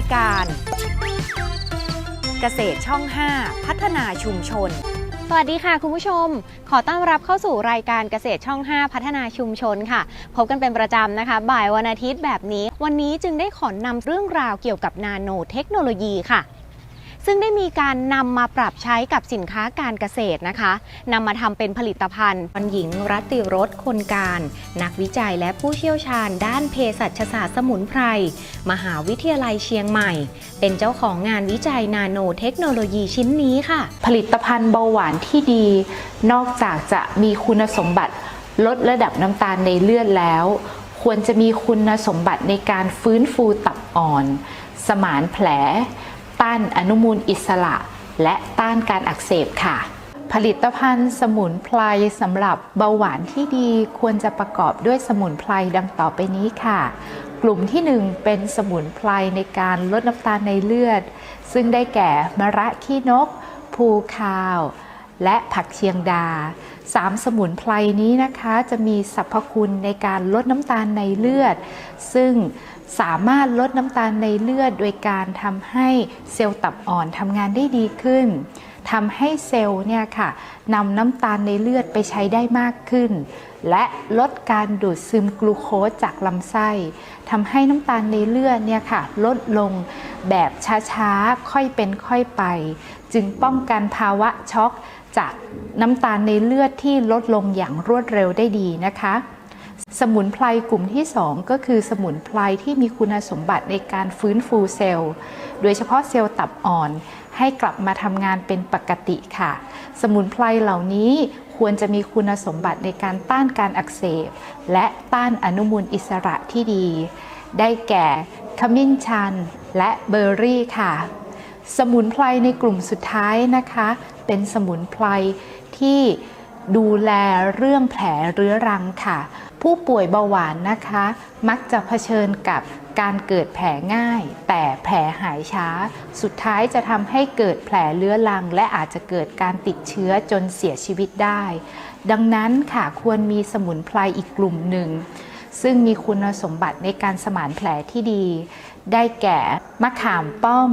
ายการ เกษตรช่อง 5 พัฒนาชุมชน สวัสดีค่ะคุณผู้ชม ขอต้อนรับเข้าสู่รายการเกษตรช่อง 5 พัฒนาชุมชนค่ะ พบกันเป็นประจำนะคะ บ่ายวันอาทิตย์แบบนี้ วันนี้จึงได้ขอนำเรื่องราวเกี่ยวกับนาโนเทคโนโลยีค่ะ ซึ่งได้มีการนำมาปรับใช้กับสินค้าการเกษตรนะคะนำมาทำเป็นผลิตภัณฑ์วันหญิงรัตติรสคนการ นักวิจัยและผู้เชี่ยวชาญ ด้านเภสัชศาสตร์สมุนไพร มหาวิทยาลัยเชียงใหม่ เป็นเจ้าของงานวิจัยนาโนเทคโนโลยีชิ้นนี้ค่ะ ผลิตภัณฑ์เบาหวานที่ดี นอกจากจะมีคุณสมบัติลดระดับน้ำตาลในเลือดแล้ว ควรจะมีคุณสมบัติในการฟื้นฟูตับอ่อน สมานแผล ต้านอนุมูลอิสระ และต้านการอักเสบค่ะ ผลิตภัณฑ์สมุนไพรสำหรับเบาหวานที่ดีควรจะประกอบด้วยสมุนไพรดังต่อไปนี้ค่ะ กลุ่มที่ 1 เป็นสมุนไพรในการลดน้ำตาลในเลือด ซึ่งได้แก่มะระขี้นก ภูคาว และผักเชียงดาสามสมุนไพรนี้นะคะจะมีสรรพคุณในการลดน้ำตาลในเลือด ซึ่งสามารถลดน้ำตาลในเลือด โดยการทำให้เซลล์ตับอ่อนทำงานได้ดีขึ้นทำให้เซลล์เนี่ยค่ะนำน้ำตาลในเลือดไปใช้ได้มากขึ้น และลดการดูดซึมกลูโคสจากลำไส้ทำให้น้ำตาลในเลือดเนี่ยค่ะลดลงแบบช้าๆ ค่อยเป็นค่อยไป จึงป้องกันภาวะช็อก จากน้ำตาลในเลือดที่ลดลงอย่างรวดเร็วได้ดีนะคะ สมุนไพรกลุ่มที่ 2 ก็คือสมุนไพรที่มีคุณสมบัติในการฟื้นฟูเซลล์ โดยเฉพาะเซลล์ตับอ่อนให้กลับมาทำงานเป็นปกติค่ะ สมุนไพรเหล่านี้ควรจะมีคุณสมบัติในการต้านการอักเสบ และต้านอนุมูลอิสระที่ดี ได้แก่ขมิ้นชัน และเบอร์รี่ค่ะ สมุนไพรในกลุ่มสุดท้ายนะคะ เป็นสมุนไพรที่ดูแลเรื่องแผลเรื้อรังค่ะ ผู้ป่วยเบาหวานนะคะ มักจะเผชิญกับการเกิดแผลง่าย แต่แผลหายช้า สุดท้ายจะทำให้เกิดแผลเรื้อรัง และอาจจะเกิดการติดเชื้อจนเสียชีวิตได้ ดังนั้นค่ะควรมีสมุนไพรอีกกลุ่มหนึ่ง ซึ่งมีคุณสมบัติในการสมานแผลที่ดี ได้แก่มะขามป้อม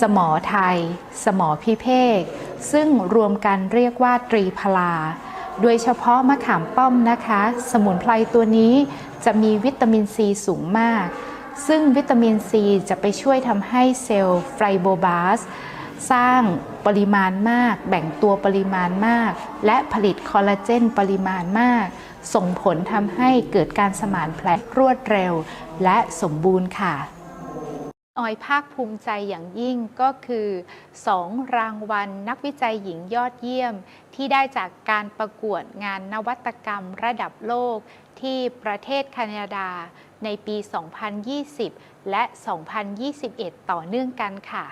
สมอไทย สมอพิเภกซึ่งรวมกันเรียกว่าตรีพลา โดยเฉพาะมะขามป้อมนะคะ สมุนไพรตัวนี้จะมีวิตามินซีสูงมาก ซึ่งวิตามินซีจะไปช่วยทำให้เซลล์ไฟโบบาสสร้างปริมาณมาก แบ่งตัวปริมาณมาก และผลิตคอลลาเจนปริมาณมาก ส่งผลทำให้เกิดการสมานแผลรวดเร็ว และสมบูรณ์ค่ะ ออยภาคภูมิใจอย่างยิ่งก็คือ 2 รางวัลนักวิจัยหญิงยอดเยี่ยม ที่ได้จากการประกวดงานนวัตกรรมระดับโลกที่ประเทศแคนาดาในปี 2020 และ 2021 ต่อเนื่องกันค่ะ